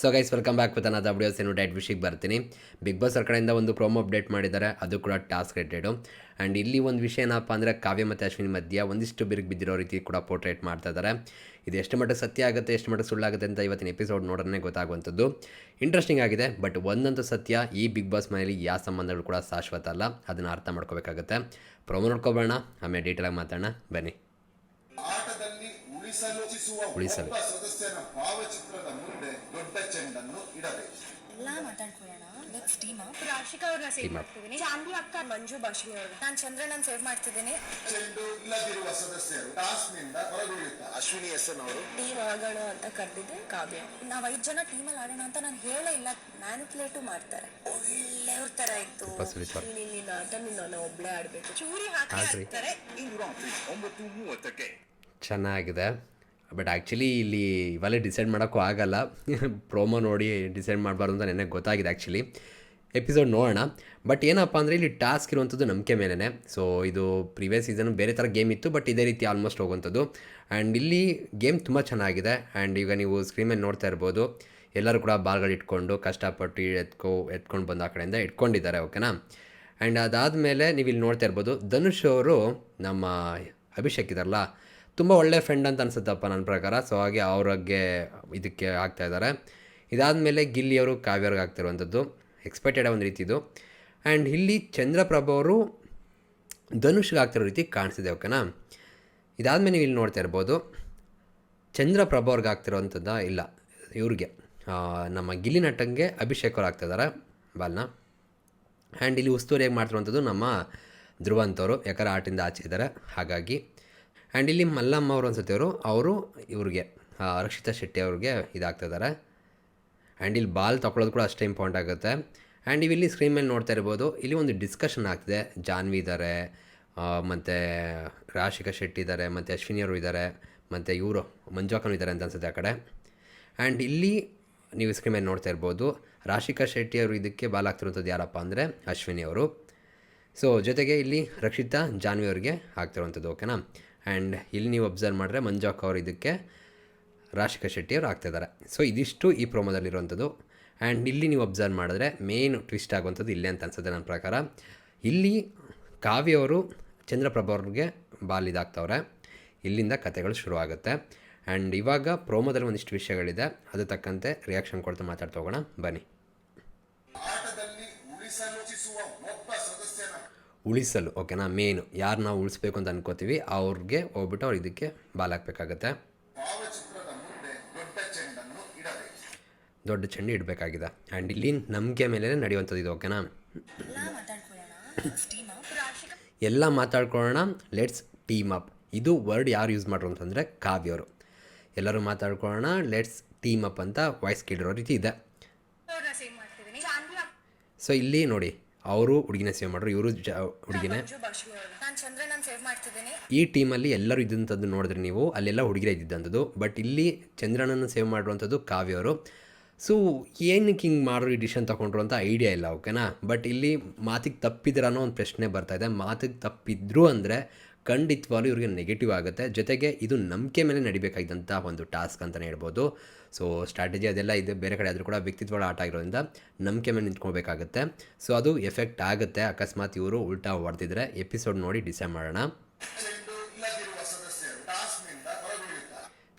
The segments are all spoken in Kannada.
So guys welcome back with another videos ಏನು ಡೈಟ್ ವಿಷಯಕ್ಕೆ ಬರ್ತೀನಿ. ಬಿಗ್ ಬಾಸ್ ಅವ್ರ ಕಡೆಯಿಂದ ಒಂದು ಪ್ರೋಮೋ ಅಪ್ಡೇಟ್ ಮಾಡಿದ್ದಾರೆ. ಅದು ಕೂಡ ಟಾಸ್ಕ್ ರಿಲೇಟೆಡು ಆ್ಯಂಡ್ ಇಲ್ಲಿ ಒಂದು ವಿಷಯ ಏನಪ್ಪ ಅಂದರೆ, ಕಾವ್ಯ ಮತ್ತು ಅಶ್ವಿನಿ ಮಧ್ಯ ಒಂದಿಷ್ಟು ಬಿರುಕು ಬಿದ್ದಿರೋ ರೀತಿ ಕೂಡ ಪೋರ್ಟ್ರೇಟ್ ಮಾಡ್ತಾ ಇದ್ದಾರೆ. ಇದು ಎಷ್ಟು ಮಟ್ಟ ಸತ್ಯ ಆಗುತ್ತೆ, ಎಷ್ಟು ಮಟ್ಟ ಸುಳ್ಳಾಗುತ್ತೆ ಅಂತ ಇವತ್ತಿನ ಎಪಿಸೋಡ್ ನೋಡೋದೇ ಗೊತ್ತಾಗುವಂಥದ್ದು. ಇಂಟ್ರೆಸ್ಟಿಂಗ್ ಆಗಿದೆ ಬಟ್ ಒಂದಂತ ಸತ್ಯ, ಈ ಬಿಗ್ ಬಾಸ್ ಮನೆಯಲ್ಲಿ ಯಾವ ಸಂಬಂಧಗಳು ಕೂಡ ಶಾಶ್ವತ ಅಲ್ಲ. ಅದನ್ನು ಅರ್ಥ ಮಾಡ್ಕೋಬೇಕಾಗುತ್ತೆ. ಪ್ರೋಮೋ ನೋಡ್ಕೊಬೋಣ ಆಮೇಲೆ ಡೀಟೇಲಾಗಿ ಮಾತಾಡೋಣ. ಬನ್ನಿ. ಉಳಿಸಲು ಸದಸ್ಯನ ಭಾವಚಿತ್ರದ ಮುಂದೆ ದೊಡ್ಡ ಚೆಂಡನ್ನು ಇಡಬೇಕು ಎಲ್ಲ ಮಾತಾಡ್ಕೊಳ್ಳೋಣ. ನೆಕ್ಸ್ಟ್ ಟೀಮ್ ರಾಶಿಕಾ ಅವ್ರನ್ನ ಸೇವ್ ಮಾಡ್ತಿದ್ದೀನಿ. ಅಕ್ಕ ಮಂಜು ಭಾಷೆ ಅವ್ರನ್ನ ನಾನು ಚಂದ್ರನನ್ ಸೇವ್ ಮಾಡ್ತಿದ್ದೀನಿ. ಚೆಂಡು ಇಲ್ಲದಿರುವ ಸದಸ್ಯರು ಟಾಸ್ನಿಂದ ಹೊರಗುಳಿಯುತ್ತಾರೆ ಅಶ್ವಿನಿ ಎಸ್ಎನ್ ಅವರು. ಟೀಮ್ ಆಗೋಣ ಅಂತ ಕರೆದಿದ್ದೆ ಕಾವ್ಯ. ನಾವ್ ಐದ್ ಜನ ಅಲ್ಲಿ ಆಡೋಣ ಅಂತ ನಾನು ಹೇಳೇ ಇಲ್ಲ. ಮ್ಯಾನಿಪುಲೇಟು ಮಾಡ್ತಾರೆ. ಒಳ್ಳೆಯವ್ರ ತರ ಇತ್ತು. ನಿನ್ನ ಆಟ ನೀನ್ ಒಬ್ಳೆ ಆಡ್ಬೇಕು. ಚೂರಿ ಹಾಕಿ ಆಡ್ತಾರೆ ಒಂಬತ್ತು ಮೂವತ್ತಕ್ಕೆ. ಚೆನ್ನಾಗಿದೆ. ಬಟ್ ಆ್ಯಕ್ಚುಲಿ ಇಲ್ಲಿ ಇವೆಲ್ಲ ಡಿಸೈಡ್ ಮಾಡೋಕ್ಕೂ ಆಗಲ್ಲ. ಪ್ರೋಮೋ ನೋಡಿ ಡಿಸೈಡ್ ಮಾಡಬಾರ್ದು ಅಂತ ನನಗೆ ಗೊತ್ತಾಗಿದೆ ಆ್ಯಕ್ಚುಲಿ ಎಪಿಸೋಡ್ ನೋಡೋಣ. ಬಟ್ ಏನಪ್ಪ ಅಂದರೆ ಇಲ್ಲಿ ಟಾಸ್ಕ್ ಇರುವಂಥದ್ದು ನಂಬಿಕೆ ಮೇಲೇ ಸೊ ಇದು ಪ್ರಿವಿಯಸ್ ಸೀಸನ್ ಬೇರೆ ಥರ ಗೇಮ್ ಇತ್ತು ಬಟ್ ಇದೇ ರೀತಿ ಆಲ್ಮೋಸ್ಟ್ ಹೋಗುವಂಥದ್ದು ಆ್ಯಂಡ್ ಇಲ್ಲಿ ಗೇಮ್ ತುಂಬ ಚೆನ್ನಾಗಿದೆ. ಆ್ಯಂಡ್ ಈಗ ನೀವು ಸ್ಕ್ರೀನ್ ಮೇಲೆ ನೋಡ್ತಾ ಇರ್ಬೋದು. ಎಲ್ಲರೂ ಕೂಡ ಬಾಲ್ಗಳು ಇಟ್ಕೊಂಡು, ಕಷ್ಟಪಟ್ಟು ಎತ್ಕೊ, ಎತ್ಕೊಂಡು ಬಂದು ಆ ಕಡೆಯಿಂದ ಇಟ್ಕೊಂಡಿದ್ದಾರೆ ಓಕೆನಾ ಆ್ಯಂಡ್ ಅದಾದಮೇಲೆ ನೀವು ಇಲ್ಲಿ ನೋಡ್ತಾ ಇರ್ಬೋದು, ಧನುಷ್ ಅವರು ನಮ್ಮ ಅಭಿಷೇಕ್ ಇದಾರಲ್ಲ ತುಂಬ ಒಳ್ಳೆ ಫ್ರೆಂಡ್ ಅಂತ ಅನ್ಸುತ್ತಪ್ಪ ನನ್ನ ಪ್ರಕಾರ. ಸೊ ಹಾಗೆ ಅವ್ರಿಗೆ ಇದಕ್ಕೆ ಆಗ್ತಾ ಇದ್ದಾರೆ. ಇದಾದಮೇಲೆ ಗಿಲ್ಲಿಯವರು ಕಾವ್ಯವ್ರಿಗೆ ಆಗ್ತಿರುವಂಥದ್ದು. ಎಕ್ಸ್ಪೆಕ್ಟೆಡ್ ಒಂದು ರೀತಿ ಇದು. ಆ್ಯಂಡ್ ಇಲ್ಲಿ ಚಂದ್ರಪ್ರಭ ಅವರು ಧನುಷ್ಗೆ ಆಗ್ತಿರೋ ರೀತಿ ಕಾಣಿಸಿದೆ ಓಕೆನಾ ಇದಾದಮೇಲೆ ನೀವು ಇಲ್ಲಿ ನೋಡ್ತಾ ಇರ್ಬೋದು. ಚಂದ್ರಪ್ರಭ ಅವ್ರಿಗೆ ಆಗ್ತಿರೋವಂಥದ್ದು ಇಲ್ಲ, ಇವ್ರಿಗೆ. ನಮ್ಮ ಗಿಲ್ಲಿ ನಟಂಗೆ ಅಭಿಷೇಕ್ ಅವ್ರು ಆಗ್ತಿದ್ದಾರೆ ಬಾಲ್ನ? ಆ್ಯಂಡ್ ಇಲ್ಲಿ ಉಸ್ತುವಾರಿಯಾಗಿ ಮಾಡ್ತಿರುವಂಥದ್ದು ನಮ್ಮ ಧ್ರುವಂತವರು ಯಾಕಂದ್ರೆ ಆಟಿಂದ ಆಚೆ ಇದ್ದಾರೆ ಹಾಗಾಗಿ ಆ್ಯಂಡ್ ಇಲ್ಲಿ ಮಲ್ಲಮ್ಮ ಅವರು ಅನ್ಸುತ್ತೆ ಅವರು ಅವರು ಇವ್ರಿಗೆ ರಕ್ಷಿತಾ ಶೆಟ್ಟಿ ಅವ್ರಿಗೆ ಇದಾಗ್ತಿದ್ದಾರೆ. ಆ್ಯಂಡ್ ಇಲ್ಲಿ ಬಾಲ್ ತಗೊಳ್ಳೋದು ಕೂಡ ಅಷ್ಟೇ ಇಂಪಾರ್ಟೆಂಟ್ ಆಗುತ್ತೆ. ಆ್ಯಂಡ್ ಇಲ್ಲಿ ಸ್ಕ್ರೀನ್ ಮೇಲೆ ನೋಡ್ತಾ ಇರ್ಬೋದು, ಇಲ್ಲಿ ಒಂದು ಡಿಸ್ಕಷನ್ ಆಗ್ತಿದೆ. ಜಾನ್ವಿ ಇದ್ದಾರೆ ಮತ್ತು ರಾಶಿಕಾ ಶೆಟ್ಟಿ ಇದ್ದಾರೆ ಮತ್ತು ಅಶ್ವಿನಿ ಅವರು ಇದ್ದಾರೆ ಮತ್ತು ಇವರು ಮಂಜಾಕನು ಇದ್ದಾರೆ ಅಂತ ಅನ್ಸುತ್ತೆ ಆ ಕಡೆ. ಆ್ಯಂಡ್ ಇಲ್ಲಿ ನೀವು ಸ್ಕ್ರೀನ್ ಮೇಲೆ ನೋಡ್ತಾ ಇರ್ಬೋದು, ರಾಶಿಕಾ ಶೆಟ್ಟಿ ಅವರು ಇದಕ್ಕೆ ಬಾಲ್ ಆಗ್ತಿರುವಂಥದ್ದು ಯಾರಪ್ಪ ಅಂದರೆ ಅಶ್ವಿನಿ ಅವರು. ಸೊ ಜೊತೆಗೆ ಇಲ್ಲಿ ರಕ್ಷಿತಾ, ಜಾನ್ವಿ ಅವರಿಗೆ ಆಗ್ತಿರುವಂಥದ್ದು ಓಕೆನಾ ಆ್ಯಂಡ್ ಇಲ್ಲಿ ನೀವು ಅಬ್ಸರ್ವ್ ಮಾಡಿದ್ರೆ ಮಂಜಾಕ್ ಅವರು ಇದಕ್ಕೆ ರಾಶಿಕಾ ಶೆಟ್ಟಿ ಅವರು ಆಗ್ತಿದ್ದಾರೆ ಸೊ ಇದಿಷ್ಟು ಈ ಪ್ರೋಮೋದಲ್ಲಿರುವಂಥದ್ದು ಆ್ಯಂಡ್ ಇಲ್ಲಿ ನೀವು ಅಬ್ಸರ್ವ್ ಮಾಡಿದ್ರೆ ಮೇನ್ ಟ್ವಿಸ್ಟ್ ಆಗುವಂಥದ್ದು ಇಲ್ಲೇ ಅಂತ ಅನ್ಸುತ್ತೆ ನನ್ನ ಪ್ರಕಾರ. ಇಲ್ಲಿ ಕಾವ್ಯ ಅವರು ಚಂದ್ರಪ್ರಭಾ ಅವ್ರಿಗೆ ಬಾಲ್ ಇದಾಗ್ತವ್ರೆ. ಇಲ್ಲಿಂದ ಕತೆಗಳು ಶುರು ಆಗುತ್ತೆ ಆ್ಯಂಡ್ ಇವಾಗ ಪ್ರೋಮೋದಲ್ಲಿ ಒಂದಿಷ್ಟು ವಿಷಯಗಳಿದೆ. ಅದು ತಕ್ಕಂತೆ ರಿಯಾಕ್ಷನ್ ಕೊಡ್ತಾ ಮಾತಾಡ್ತಾ ಹೋಗೋಣ. ಬನ್ನಿ ಆಟದಲ್ಲಿ ಉಳಿಸಲು ಇಚ್ಛಿಸುವ ಒಬ್ಬ ಸದಸ್ಯನ ಉಳಿಸಲು, ಓಕೆನಾ? ಮೇನ್ ಯಾರು ನಾವು ಉಳಿಸ್ಬೇಕು ಅಂತ ಅನ್ಕೋತೀವಿ, ಅವ್ರಿಗೆ ಹೋಗ್ಬಿಟ್ಟು ಅವ್ರು ಇದಕ್ಕೆ ಬಾಲ್ ಹಾಕಬೇಕಾಗತ್ತೆ. ದೊಡ್ಡ ಚೆಂಡು ಇಡಬೇಕಾಗಿದೆ. ಆ್ಯಂಡ್ ಇಲ್ಲಿ ನಂಬಿಕೆ ಮೇಲೆ ನಡೆಯುವಂಥದ್ದು ಇದು, ಓಕೆನಾ? ಎಲ್ಲ ಮಾತಾಡ್ಕೊಳ್ಳೋಣ. ಲೆಟ್ಸ್ ಟೀಮ್ ಅಪ್ ಇದು ವರ್ಡ್ ಯಾರು ಯೂಸ್ ಮಾಡ್ರು ಅಂತಂದರೆ ಕಾವ್ಯವರು ಎಲ್ಲರೂ ಮಾತಾಡ್ಕೊಳ್ಳೋಣ. ಲೆಟ್ಸ್ ಟೀಮ್ ಅಪ್ ಅಂತ ವಾಯ್ಸ್ ಕೇಳಿರೋ ರೀತಿ ಇದೆ. ಸೊ ಇಲ್ಲಿ ನೋಡಿ. ಅವರು ಹುಡುಗಿನ ಸೇವ್ ಮಾಡ್ರು ಇವರು ಜ ಹುಡುಗಿನೇ. ಈ ಟೀಮಲ್ಲಿ ಎಲ್ಲರೂ ಇದ್ದಂಥದ್ದು ನೋಡಿದ್ರೆ ನೀವು ಅಲ್ಲೆಲ್ಲ ಹುಡುಗಿರ ಇದ್ದಿದ್ದಂಥದ್ದು. ಬಟ್ ಇಲ್ಲಿ ಚಂದ್ರನನ್ನು ಸೇವ್ ಮಾಡಿರುವಂಥದ್ದು ಕಾವ್ಯವರು ಸೊ ಏನಕ್ಕೆ ಹಿಂಗೆ ಮಾಡ್ರು ಈ ಡಿಶನ್ ತೊಗೊಂಡ್ರು ಅಂತ ಐಡಿಯಾ ಇಲ್ಲ ಓಕೆನಾ ಬಟ್ ಇಲ್ಲಿ ಮಾತಿಗೆ ತಪ್ಪಿದ್ರ ಅನ್ನೋ ಒಂದು ಪ್ರಶ್ನೆ ಬರ್ತಾ ಇದೆ. ಮಾತಿಗೆ ತಪ್ಪಿದ್ರು ಅಂದರೆ ಖಂಡಿತವಾಗ್ಲೂ ಇವ್ರಿಗೆ ನೆಗೆಟಿವ್ ಆಗುತ್ತೆ. ಜೊತೆಗೆ ಇದು ನಂಬಿಕೆ ಮೇಲೆ ನಡಿಬೇಕಾಗಿದ್ದಂಥ ಒಂದು ಟಾಸ್ಕ್ ಅಂತಲೇ ಹೇಳ್ಬೋದು. ಸೊ ಸ್ಟ್ರಾಟಜಿ ಅದೆಲ್ಲ ಇದೆ. ಬೇರೆ ಕಡೆ ಆದರೂ ಕೂಡ ವ್ಯಕ್ತಿತ್ವಗಳ ಆಟ ಆಗಿರೋದ್ರಿಂದ ನಂಬಿಕೆ ಮೇಲೆ ನಿಂತ್ಕೊಳ್ಬೇಕಾಗುತ್ತೆ. ಸೊ ಅದು ಎಫೆಕ್ಟ್ ಆಗುತ್ತೆ. ಅಕಸ್ಮಾತ್ ಇವರು ಉಲ್ಟಾ ಹೊಡೆದಿದ್ರೆ ಎಪಿಸೋಡ್ ನೋಡಿ ಡಿಸೈಡ್ ಮಾಡೋಣ.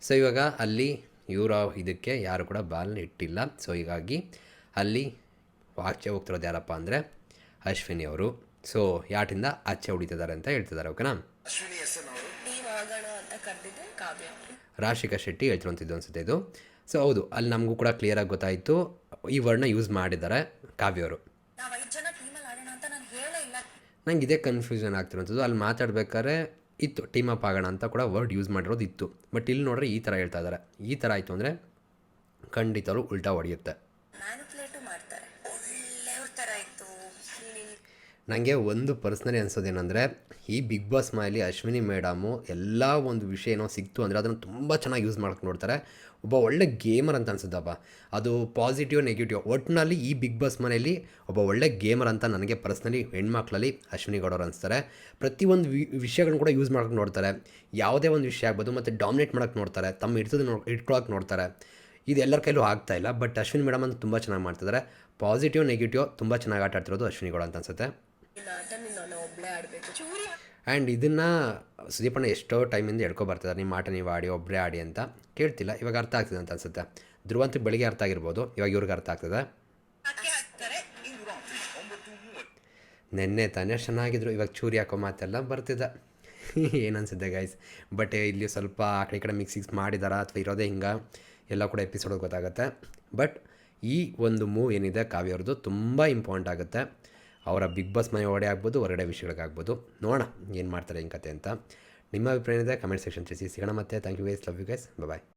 ಸೊ ಇವಾಗ ಅಲ್ಲಿ ಇವರ ಇದಕ್ಕೆ ಯಾರು ಕೂಡ ಬಾಲ್ನ ಇಟ್ಟಿಲ್ಲ. ಸೊ ಹೀಗಾಗಿ ಅಲ್ಲಿ ಆಚೆ ಹೋಗ್ತಿರೋದು ಯಾರಪ್ಪ ಅಂದರೆ ಅಶ್ವಿನಿ ಅವರು. ಸೊ ಯಾಟಿಂದ ಆಚೆ ಹೊಡಿತಿದ್ದಾರೆ ಅಂತ ಹೇಳ್ತಿದ್ದಾರೆ ಓಕೆನಾ ರಾಶಿಕಾ ಶೆಟ್ಟಿ ಹೇಳ್ತಿರುವಂಥದ್ದು ಅನಿಸುತ್ತೆ ಇದು. ಸೊ ಹೌದು ಅಲ್ಲಿ ನಮಗೂ ಕೂಡ ಕ್ಲಿಯರಾಗಿ ಗೊತ್ತಾಯಿತು. ಈ ವರ್ಡ್ನ ಯೂಸ್ ಮಾಡಿದ್ದಾರೆ ಕಾವ್ಯವರು. ನಂಗೆ ಇದೇ ಕನ್ಫ್ಯೂಷನ್ ಆಗ್ತಿರೋಂಥದ್ದು. ಅಲ್ಲಿ ಮಾತಾಡ್ಬೇಕಾದ್ರೆ ಇತ್ತು ಟೀಮ್ ಅಪ್ ಆಗೋಣ ಅಂತ ಕೂಡ ವರ್ಡ್ ಯೂಸ್ ಮಾಡಿರೋದು ಇತ್ತು ಬಟ್ ಇಲ್ಲಿ ನೋಡ್ರೆ ಈ ಥರ ಹೇಳ್ತಾ ಇದ್ದಾರೆ ಈ ಥರ ಆಯಿತು ಅಂದರೆ ಖಂಡಿತವರು ಉಲ್ಟಾ ಹೊಡೆಯುತ್ತೆ. ನನಗೆ ಒಂದು ಪರ್ಸ್ನಲಿ ಅನ್ಸೋದೇನೆಂದರೆ, ಈ ಬಿಗ್ ಬಾಸ್ ಮನೆಯಲ್ಲಿ ಅಶ್ವಿನಿ ಮೇಡಮು ಎಲ್ಲ ಒಂದು ವಿಷಯ ಏನೋ ಸಿಕ್ತು ಅಂದರೆ ಅದನ್ನು ತುಂಬ ಚೆನ್ನಾಗಿ ಯೂಸ್ ಮಾಡ್ಕೊಂಡು ನೋಡ್ತಾರೆ. ಒಬ್ಬ ಒಳ್ಳೆ ಗೇಮರ್ ಅಂತ ಅನ್ಸುತ್ತಪ್ಪ. ಅದು ಪಾಸಿಟಿವ್ ನೆಗೆಟಿವ್ ಒಟ್ಟಿನಲ್ಲಿ ಈ ಬಿಗ್ ಬಾಸ್ ಮನೆಯಲ್ಲಿ ಒಬ್ಬ ಒಳ್ಳೆ ಗೇಮರ್ ಅಂತ ನನಗೆ ಪರ್ಸ್ನಲಿ ಹೆಣ್ಮಕ್ಳಲ್ಲಿ ಅಶ್ವಿನಿ ಗೌಡವ್ರು ಅನಿಸ್ತಾರೆ. ಪ್ರತಿಯೊಂದು ವಿ ವಿಷಯಗಳನ್ನ ಕೂಡ ಯೂಸ್ ಮಾಡೋಕ್ಕೆ ನೋಡ್ತಾರೆ. ಯಾವುದೇ ಒಂದು ವಿಷಯ ಆಗ್ಬೋದು ಮತ್ತು ಡಾಮಿನೇಟ್ ಮಾಡೋಕ್ಕೆ ನೋಡ್ತಾರೆ. ತಮ್ಮ ಹಿಡಿದು ನೋ ನೋಡ್ತಾರೆ. ಇದು ಎಲ್ಲರ ಕೈಲೂ ಆಗ್ತಾ ಇಲ್ಲ ಬಟ್ ಅಶ್ವಿನಿ ಮೇಡಮ್ ಅಂತ ತುಂಬ ಚೆನ್ನಾಗಿ ಮಾಡ್ತಿದ್ದಾರೆ ಪಾಸಿಟಿವ್ ನೆಗೆಟಿವ್ ತುಂಬ ಚೆನ್ನಾಗಿ ಆಟ ಆಡ್ತಿರೋದು ಅಶ್ವಿನಿಗಳು ಅಂತ ಅನ್ಸುತ್ತೆ. ಆ್ಯಂಡ್ ಇದನ್ನು ಸುದೀಪಣ್ಣ ಎಷ್ಟೋ ಟೈಮಿಂದ ಹೇಳ್ಕೊ ಬರ್ತಿದ್ದಾರೆ ನಿಮ್ಮ ಆಟ ನೀವು ಆಡಿ ಒಬ್ಬರೇ ಆಡಿ ಅಂತ ಕೇಳ್ತಿಲ್ಲ. ಇವಾಗ ಅರ್ಥ ಆಗ್ತದೆ ಅಂತ ಅನ್ಸುತ್ತೆ. ಧ್ರುವಂತ ಬೆಳಿಗ್ಗೆ ಅರ್ಥ ಆಗಿರ್ಬೋದು ಇವಾಗ ಇವ್ರಿಗೆ ಅರ್ಥ ಆಗ್ತದೆ. ನೆನ್ನೆ ತಾನೇ ಚೆನ್ನಾಗಿದ್ರು ಇವಾಗ ಚೂರಿ ಹಾಕೋ ಮಾತೆಲ್ಲ ಬರ್ತಿದ್ದ ಏನು ಅನ್ಸುತ್ತೆ ಗೈಸ್ ಬಟ್ ಇಲ್ಲಿ ಸ್ವಲ್ಪ ಆ ಕಡೆ ಕಡೆ ಮಿಕ್ಸಿಕ್ಸ್ ಮಾಡಿದಾರ ಅಥವಾ ಇರೋದೇ ಹಿಂಗೆ? ಎಲ್ಲ ಕೂಡ ಎಪಿಸೋಡ್ ಗೊತ್ತಾಗುತ್ತೆ. ಬಟ್ ಈ ಒಂದು ಮೂವ್ ಏನಿದೆ ಕಾವ್ಯ ಅವ್ರದ್ದು ತುಂಬ ಇಂಪಾರ್ಟೆಂಟ್ ಆಗುತ್ತೆ. ಅವರ ಬಿಗ್ ಬಾಸ್ ಮನೆ ಒಡೆ ಆಗ್ಬೋದು, ಹೊರಗಡೆ ವಿಷಯಗಳಿಗಾಗ್ಬೋದು. ನೋಡೋಣ ಏನು ಮಾಡ್ತಾರೆ ಹೆಂಗೆ ಕತೆ ಅಂತ. ನಿಮ್ಮ ಅಭಿಪ್ರಾಯ ಇದೆ ಕಮೆಂಟ್ ಸೆಕ್ಷನ್ ತಿಳಿಸಿ. ಸಿಗೋಣ ಮತ್ತೆ. Thank you guys love you guys bye